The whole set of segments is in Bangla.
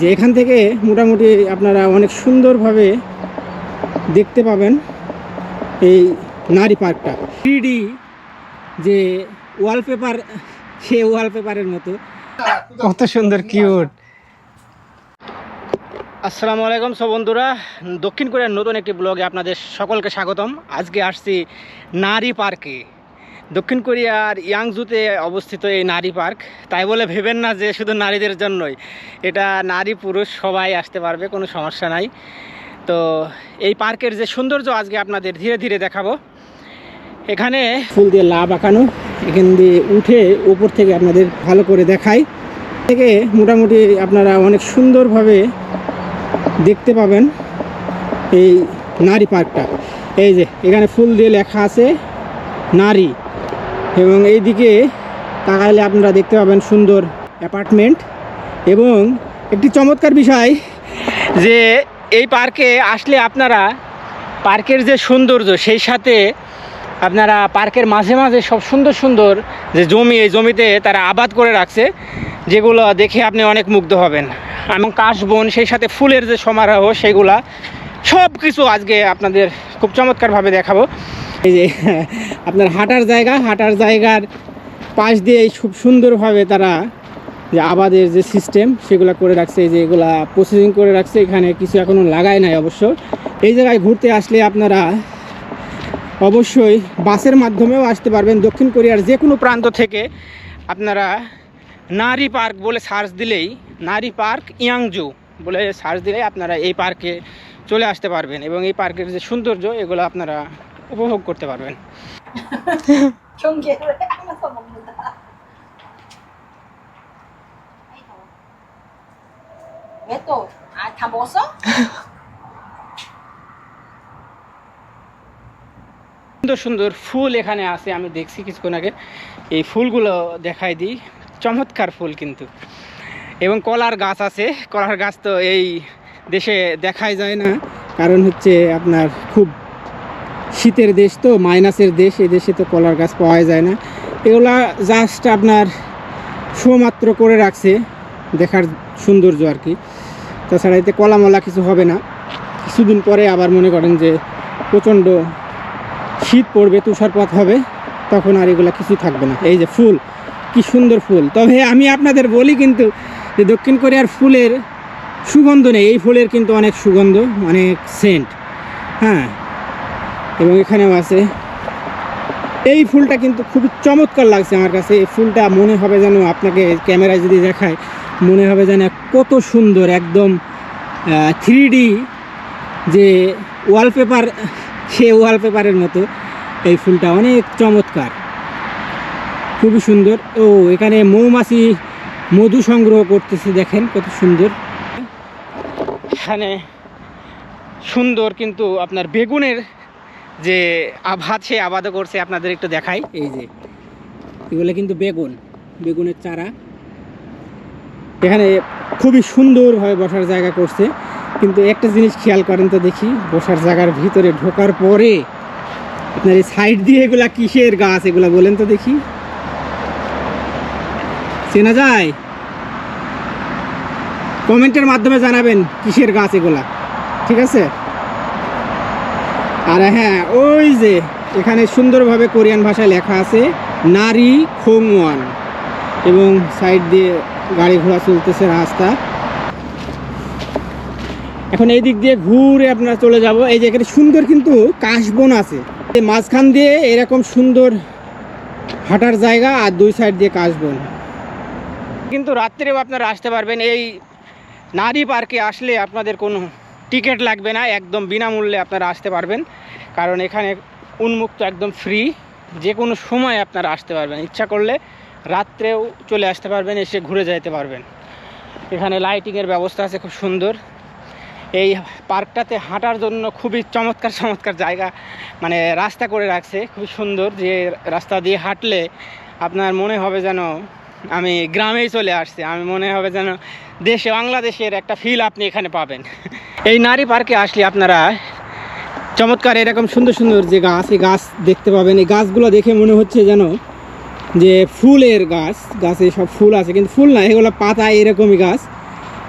যে এখান থেকে মোটামুটি আপনারা অনেক সুন্দরভাবে দেখতে পাবেন এই নারী পার্কটা। থ্রিডি যে ওয়ালপেপার সে ওয়ালপেপারের মতো। কত সুন্দর কিউট আসসালামু আলাইকুম সব বন্ধুরা। দক্ষিণ কোরিয়ার নতুন একটি ব্লগে আপনাদের সকলকে স্বাগতম। আজকে আসছি নারী পার্কে। দক্ষিণ কোরিয়ার ইয়াংজুতে অবস্থিত এই নারী পার্ক। তাই বলে ভেবেন না যে শুধু নারীদের জন্যই, এটা নারী পুরুষ সবাই আসতে পারবে, কোনো সমস্যা নাই। তো এই পার্কের যে সৌন্দর্য আজকে আপনাদের ধীরে ধীরে দেখাবো। এখানে ফুল দিয়ে লাভ আঁকানো, এখান দিয়ে উঠে উপর থেকে আপনাদের ভালো করে দেখাই। থেকে মোটামুটি আপনারা অনেক সুন্দরভাবে দেখতে পাবেন এই নারী পার্কটা। এই যে, এখানে ফুল দিয়ে লেখা আছে, নারী। এবং এইদিকে তাকাইলে আপনারা দেখতে পাবেন সুন্দর অ্যাপার্টমেন্ট এবং একটি চমৎকার বিষয় যে এই পার্কে আসলে আপনারা পার্কের যে সৌন্দর্য, সেই সাথে আপনারা পার্কের মাঝে মাঝে সব সুন্দর সুন্দর যে জমি, এই জমিতে তারা আবাদ করে রাখছে, যেগুলো দেখে আপনি অনেক মুগ্ধ হবেন। এবং কাশবন, সেই সাথে ফুলের যে সমারোহ, সেগুলা সব কিছু আজকে আপনাদের খুব চমৎকারভাবে দেখাবো। এই যে, আপনার হাঁটার জায়গা, হাঁটার জায়গার পাশ দিয়ে খুব সুন্দরভাবে তারা যে আবাদের যে সিস্টেম সেগুলো করে রাখছে, এই যে এগুলা প্রসেসিং করে রাখছে, এখানে কিছু এখনও লাগায় নাই অবশ্য। এই জায়গায় ঘুরতে আসলে আপনারা অবশ্যই বাসের মাধ্যমেও আসতে পারবেন। দক্ষিণ কোরিয়ার যে কোনো প্রান্ত থেকে আপনারা নারী পার্ক বলে সার্চ দিলেই, নারী পার্ক ইয়াংজু বলে সার্চ দিলেই আপনারা এই পার্কে চলে আসতে পারবেন এবং এই পার্কের যে সৌন্দর্য, এগুলো আপনারা উপভোগ করতে পারবেন 경계를 하면서 먹는다. 아이고. 왜 또? 아, 다 먹었어? সুন্দর সুন্দর ফুল এখানে আছে আমি দেখছি কিছুক্ষণ আগে এই ফুলগুলো দেখাই দিই চমৎকার ফুল কিন্তু এবং কলার গাছ আছে কলার গাছ তো এই দেশে দেখাই যায় না কারণ হচ্ছে আপনার খুব শীতের দেশ তো, মাইনাসের দেশ, এই দেশে তো কলার গাছ পাওয়া যায় না। এগুলা জাস্ট আপনার শোমাত্র করে রাখছে, দেখার সৌন্দর্য আর কি। তাছাড়া এতে কলামলা কিছু হবে না। কিছুদিন পরে আবার মনে করেন যে প্রচণ্ড শীত পড়বে, তুষারপাত হবে, তখন আর এগুলা কিছুই থাকবে না। এই যে ফুল, কি সুন্দর ফুল। তবে আমি আপনাদের বলি কিন্তু যে দক্ষিণ কোরিয়ার ফুলের সুগন্ধ নেই। এই ফুলের কিন্তু অনেক সুগন্ধ, অনেক সেন্ট হ্যাঁ এবং এখানেও আছে। এই ফুলটা কিন্তু খুবই চমৎকার লাগছে আমার কাছে। এই ফুলটা মনে হবে যেন আপনাকে ক্যামেরায় যদি দেখায়, মনে হবে যেন কত সুন্দর একদম থ্রি যে ওয়ালপেপার সে ওয়ালপেপারের মতো এই ফুলটা। অনেক চমৎকার। খুবই সুন্দর। ও, এখানে মৌমাছি মধু সংগ্রহ করতেছে, দেখেন কত সুন্দর। এখানে সুন্দর কিন্তু আপনার বেগুনের যে আবাদ সে আবাদও করছে, আপনাদের একটু দেখাই। এই যে, এগুলো কিন্তু বেগুন, বেগুনের চারা। এখানে খুবই সুন্দরভাবে বসার জায়গা করছে। কিন্তু একটা জিনিস খেয়াল করেন তো দেখি, বসার জায়গার ভিতরে ঢোকার পরে আপনার এই সাইড দিয়ে এগুলা কিসের গাছ, এগুলা বলেন তো দেখি। চেনা যায়? কমেন্টের মাধ্যমে জানাবেন কিসের গাছ এগুলা, ঠিক আছে? আর হ্যাঁ ওই যে এখানে সুন্দরভাবে কোরিয়ান ভাষায় লেখা আছে, নারী খোংওয়ান। এবং সাইড দিয়ে গাড়ি ঘোড়া চলতেছে রাস্তা। এখন এই দিক দিয়ে ঘুরে আপনারা চলে যাব। এই যে এখানে সুন্দর কিন্তু কাশবন আছে। মাঝখান দিয়ে এরকম সুন্দর হাঁটার জায়গা আর দুই সাইড দিয়ে কাশবন। কিন্তু রাত্রেও আপনারা আসতে পারবেন। এই নারী পার্কে আসলে আপনাদের কোনো টিকিট লাগবে না, একদম বিনামূল্যে আপনারা আসতে পারবেন। কারণ এখানে উন্মুক্ত একদম ফ্রি যে কোনো সময় আপনারা আসতে পারবেন। ইচ্ছা করলে রাত্রেও চলে আসতে পারবেন, এসে ঘুরে যেতে পারবেন। এখানে লাইটিংয়ের ব্যবস্থা আছে, খুব সুন্দর। এই পার্কটাতে হাঁটার জন্য খুবই চমৎকার চমৎকার জায়গা মানে রাস্তা করে রাখছে, খুবই সুন্দর। যে রাস্তা দিয়ে হাঁটলে আপনার মনে হবে যেন আমি গ্রামেই চলে আসছি। আমি মনে হবে যেন দেশে, বাংলাদেশের একটা ফিল আপনি এখানে পাবেন। এই নারী পার্কে আসলে আপনারা চমৎকার এরকম সুন্দর সুন্দর যে গাছ, এই গাছ দেখতে পাবেন। এই গাছগুলো দেখে মনে হচ্ছে যেন যে ফুলের গাছ, গাছে সব ফুল আছে, কিন্তু ফুল না, এগুলো পাতা, এরকমই গাছ।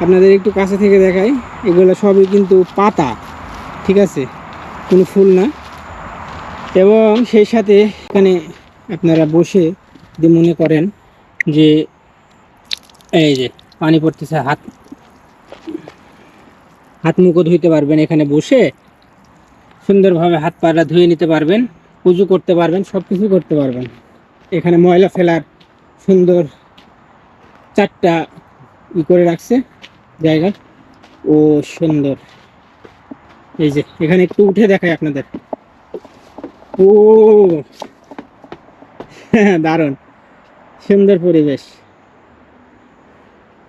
আপনাদের একটু কাছে থেকে দেখাই, এগুলো সবই কিন্তু পাতা, ঠিক আছে? কোনো ফুল না। এবং সেই সাথে এখানে আপনারা বসে যদি মনে করেন যে এই যে পানি পড়তেছে, হাত হাত মুখও ধুইতে পারবেন এখানে বসে। সুন্দরভাবে হাত পাটা ধুয়ে নিতে পারবেন পুজো করতে পারবেন সব কিছু করতে পারবেন। এখানে ময়লা ফেলার সুন্দর চারটা ই করে রাখছে জায়গা। ও সুন্দর। এই যে, এখানে একটু উঠে দেখাই আপনাদের। ও হ্যাঁ দারুণ। সুন্দর পরিবেশ।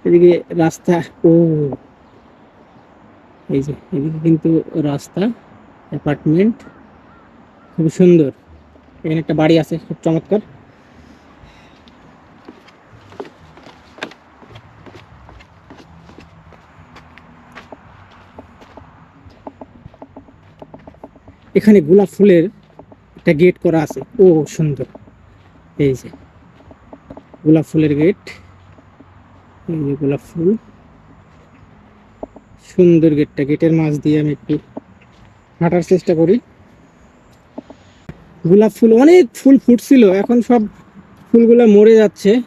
এদিকে রাস্তা, ও, এই যে, এদিকে কিন্তু রাস্তা, অ্যাপার্টমেন্ট, খুব সুন্দর। এখানে একটা বাড়ি আছে, খুব চমৎকার। এখানে গোলাপ ফুলের একটা গেট করা আছে, ও, সুন্দর। এই যে। গোলাপ ফুলের গেট। এই যে গোলাপ ফুল। সুন্দর গেটটা। গেটের মাঝ দিয়ে আমি একটু হাঁটার চেষ্টা করি। গোলাপ ফুল, অনেক ফুল ফুটছিল। এখন সব ফুলগুলো মরে যাচ্ছে।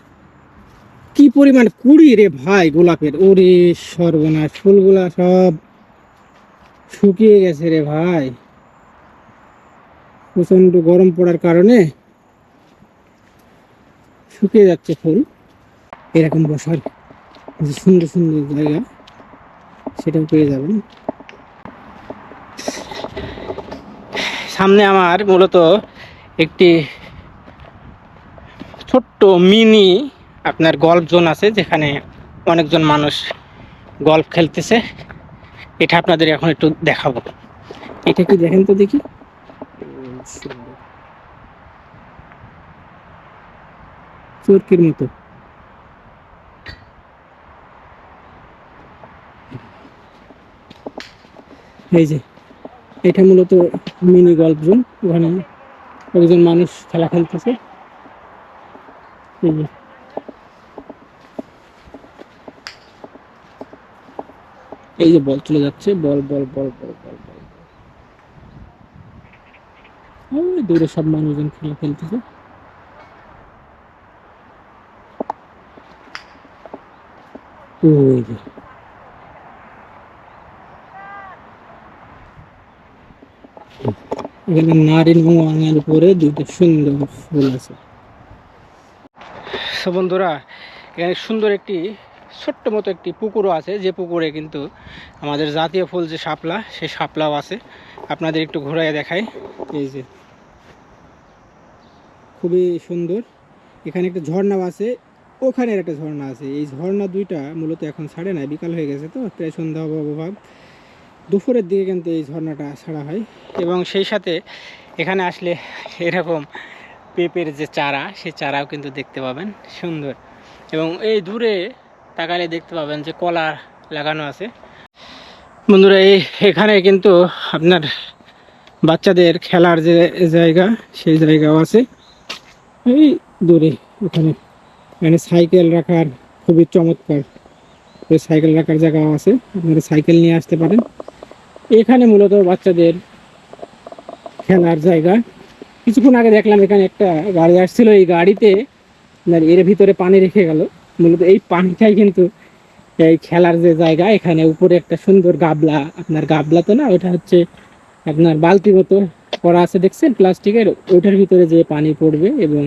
কি পরিমাণ কুড়ি রে ভাই গোলাপের। ওরে সর্বনাশ, ফুলগুলা সব শুকিয়ে গেছে রে ভাই। প্রচণ্ড গরম পড়ার কারণে শুকিয়ে যাচ্ছে ফুল। এরকম বসার যে সুন্দর সুন্দর জায়গা, সেটাও পেয়ে যাবেন। সামনে আমার মূলত একটি ছোট্ট মিনি আপনার গল্ফ জোন আছে, যেখানে অনেকজন মানুষ গল্ফ খেলতেছে। এটা আপনাদের এখন একটু দেখাবো। এটা কি দেখেন তো দেখি। চরকির মতো। এই যে, এটা মূলত মিনি গল্ফ জোন ওখানে একজন মানুষ খেলা খেলতেছে। এই যে। এই যে বল চলে যাচ্ছে। বল বল বল বল বল বল। দূরে সব মানুষজন খেলা খেলতেছে ওই যে এখানে নারীন মঙ্গলের উপরে দুটো সুন্দর ফুল আছে। বন্ধুরা এখানে সুন্দর একটি ছোট্ট মতো একটি পুকুরও আছে। যে পুকুরে কিন্তু আমাদের জাতীয় ফুল যে শাপলা সেই শাপলাও আছে। আপনাদের একটু ঘুরাই দেখাই। এই যে। খুবই সুন্দর। এখানে একটা ঝর্ণাও আছে। ওখানের একটা ঝর্ণা আছে। এই ঝর্ণা দুইটা মূলত এখন ছাড়ে না বিকাল হয়ে গেছে তো, প্রায় সন্ধ্যা অভাব দুপুরের দিকে কিন্তু এই ঝর্ণাটা ছাড়া হয় এবং সেই সাথে এখানে আসলে এরকম পেঁপের যে চারা, সেই চারাও কিন্তু দেখতে পাবেন, সুন্দর। এবং এই দূরে তাকালে দেখতে পাবেন যে কলা লাগানো আছে। বন্ধুরা, এই এখানে কিন্তু আপনার বাচ্চাদের খেলার যে জায়গা, সেই জায়গাও আছে। এই দূরে ওখানে এখানে সাইকেল রাখার খুবই চমৎকার। ওই সাইকেল রাখার জায়গাও আছে, আপনারা সাইকেল নিয়ে আসতে পারেন। এখানে মূলত বাচ্চাদের খেলার জায়গা। কিছুক্ষণ আগে দেখলাম এখানে একটা গাড়ি আসছিল, এই গাড়িতে এর ভিতরে পানি রেখে গেল। মূলত এই পানিটাই কিন্তু এই খেলার যে জায়গা, এখানে উপরে একটা সুন্দর গাবলা, আপনার গাবলা তো না ওটা হচ্ছে আপনার বালতি মতো করা আছে, দেখছেন? প্লাস্টিকের, ওইটার ভিতরে যে পানি পড়বে এবং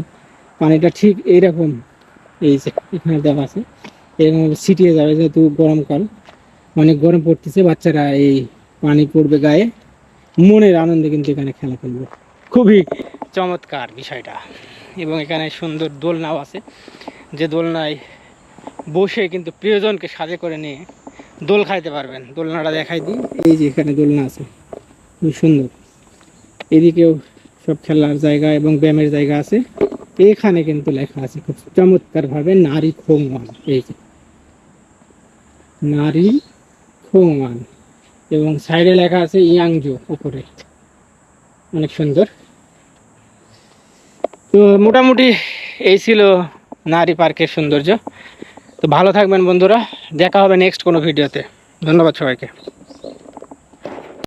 পানিটা ঠিক এইরকম এই যে, এখানে দেওয়া আছে। এরকম ছিটিয়ে যাবে যেহেতু গরমকাল। অনেক গরম পড়তেছে, বাচ্চারা এই পানি পড়বে গায়ে। মনের আনন্দে কিন্তু এখানে খেলা খেলবে। খুবই চমৎকার বিষয়টা। এবং এখানে সুন্দর দোলনাও আছে। যে দোলনায় বসে কিন্তু প্রিয়জনকে সাজে করে নিয়ে দোল খাইতে পারবেন। দোলনাটা দেখাই দিই। এই যে এখানে দোলনা আছে। খুব সুন্দর। এদিকেও সব খেলার জায়গা এবং ব্যায়ামের জায়গা আছে। এখানে কিন্তু লেখা আছে খুব চমৎকার ভাবে নারী খোংওয়ান এই যে। নারী খোংওয়ান এবং সাইডে লেখা আছে ইয়াংজো, উপরে। অনেক সুন্দর। তো মোটামুটি এই ছিল নারী পার্কের সৌন্দর্য। তো ভালো থাকবেন বন্ধুরা, দেখা হবে নেক্সট কোনো ভিডিওতে। ধন্যবাদ সবাইকে।